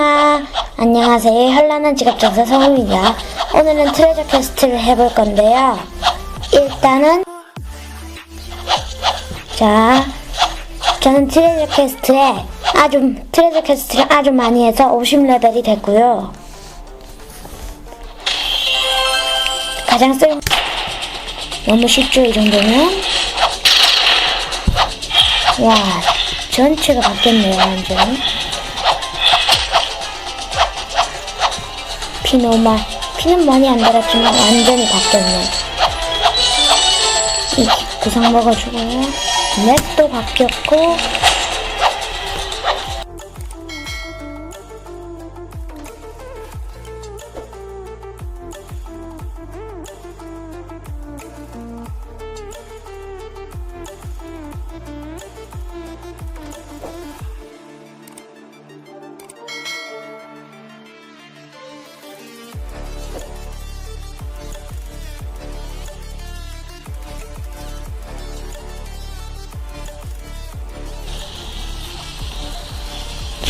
안녕하 안녕하세요. 현란한 지갑전사 성우입니다. 오늘은 트레저 퀘스트를 해볼 건데요. 일단은 자 저는 트레저 퀘스트에 아주 트레저 퀘스트를 아주 많이 해서 50레벨이 됐고요. 가장 쓸 너무 쉽죠 이 정도면? 와 전체가 바뀌었네요 완전 피 너무 많 피는 많이 안 달았지만 완전히 바뀌었네. 이 구상 먹어주고요 맵도 바뀌었고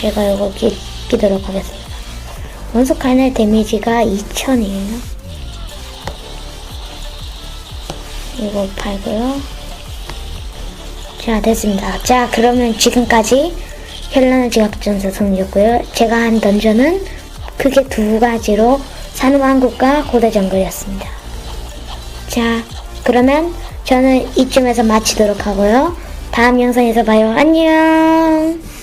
제가 이거 끼, 끼도록 하겠습니다. 원소 칼날 데미지가 2000이에요. 이거 팔고요. 자 됐습니다. 자 그러면 지금까지 현란한 지각전사 성이었고요. 제가 한 던전은 크게 두 가지로 산후왕국과 고대 정글이었습니다. 자 그러면 저는 이쯤에서 마치도록 하고요. 다음 영상에서 봐요. 안녕